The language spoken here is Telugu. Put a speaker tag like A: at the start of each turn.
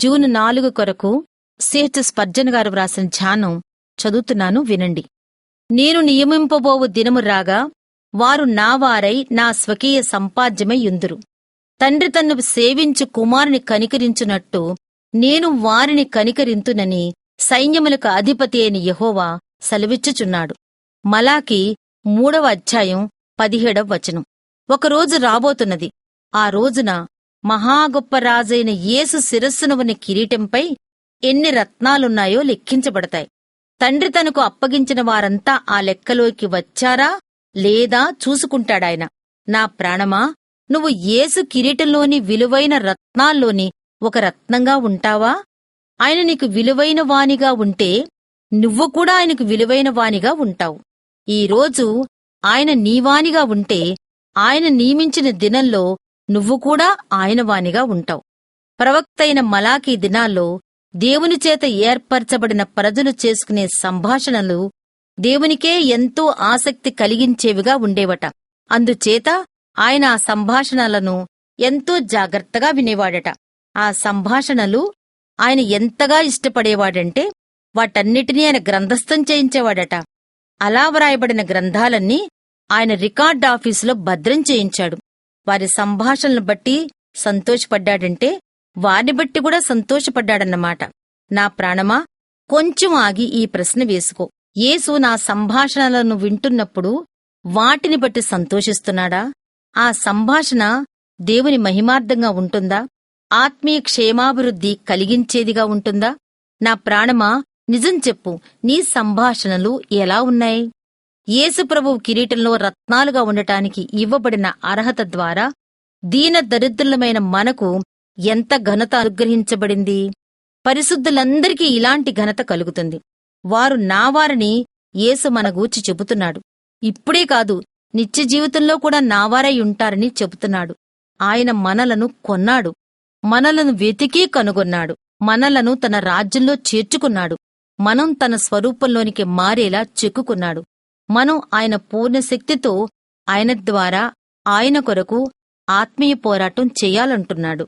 A: జూన్ నాలుగు కొరకు సిహెచ్ స్పర్జన్ గారు వ్రాసిన ధ్యానం చదువుతున్నాను వినండి. నేను నియమింపబోవు దినము రాగా వారు నా వారై నా స్వకీయ సంపాద్యమై యుందురు. తండ్రి తన్ను సేవించు కుమారుని కనికరించునట్టు నేను వారిని కనికరింతునని సైన్యములకు అధిపతి అయిన యెహోవా సెలవిచ్చుచున్నాడు. మలాకి మూడవ అధ్యాయం పదిహేడవ వచనం. ఒకరోజు రాబోతున్నది. ఆ రోజున మహాగొప్ప రాజైన యేసు శిరస్సును ఉన్న కిరీటంపై ఎన్ని రత్నాలున్నాయో లెక్కించబడతాయి. తండ్రి తనకు అప్పగించిన వారంతా ఆ లెక్కలోకి వచ్చారా? లేదా చూసుకుంటాడాయన. నా ప్రాణమా? నువ్వు యేసు కిరీటంలోని విలువైన రత్నాల్లోని ఒక రత్నంగా ఉంటావా? ఆయన నీకు విలువైన వానిగా ఉంటే నువ్వు కూడా ఆయనకు విలువైన వానిగా ఉంటావు. ఈరోజు ఆయన నీవానిగా ఉంటే ఆయన నియమించిన దినంలో నువ్వు కూడా ఆయనవానిగా ఉంటావు. ప్రవక్తైన మలాకీ దినాల్లో దేవుని చేత ఏర్పరచబడిన ప్రజలు చేసుకునే సంభాషణలు దేవునికే ఎంతో ఆసక్తి కలిగించేవిగా ఉండేవట. అందుచేత ఆయన ఆ సంభాషణలను ఎంతో జాగ్రత్తగా వినేవాడట. ఆ సంభాషణలు ఆయన ఎంతగా ఇష్టపడేవాడంటే వాటన్నిటినీ ఆయన గ్రంథస్థం చేయించేవాడట. అలా వ్రాయబడిన గ్రంథాలన్నీ ఆయన రికార్డ్ ఆఫీసులో భద్రం చేయించాడు. వారి సంభాషణను బట్టి సంతోషపడ్డాడంటే వారిని బట్టి కూడా సంతోషపడ్డాడన్నమాట. నా ప్రాణమా? కొంచెం ఆగి ఈ ప్రశ్న వేసుకో. యేసు నా సంభాషణలను వింటున్నప్పుడు వాటిని బట్టి సంతోషిస్తున్నాడా? ఆ సంభాషణ దేవుని మహిమార్థంగా ఉంటుందా? ఆత్మీయ క్షేమాభివృద్ధి కలిగించేదిగా ఉంటుందా? నా ప్రాణమా? నిజం చెప్పు. నీ సంభాషణలు ఎలా ఉన్నాయి? యేసుప్రభువు కిరీటంలో రత్నాలుగా ఉండటానికి ఇవ్వబడిన అర్హత ద్వారా దీన దరిద్రులమైన మనకు ఎంత ఘనత అనుగ్రహించబడింది? పరిశుద్ధులందరికీ ఇలాంటి ఘనత కలుగుతుంది. వారు నావారని యేసు మన గూర్చి చెబుతున్నాడు. ఇప్పుడే కాదు నిత్య జీవితంలో కూడా నావారై ఉంటారని చెబుతున్నాడు. ఆయన మనలను కొన్నాడు. మనలను వెతికి కనుగొన్నాడు. మనలను తన రాజ్యంలో చేర్చుకున్నాడు. మనం తన స్వరూపంలోనికి మారేలా చెక్కుకున్నాడు. మనం ఆయన పూర్ణ శక్తితో ఆయన ద్వారా ఆయన కొరకు ఆత్మీయ పోరాటం చేయాలంటున్నాడు.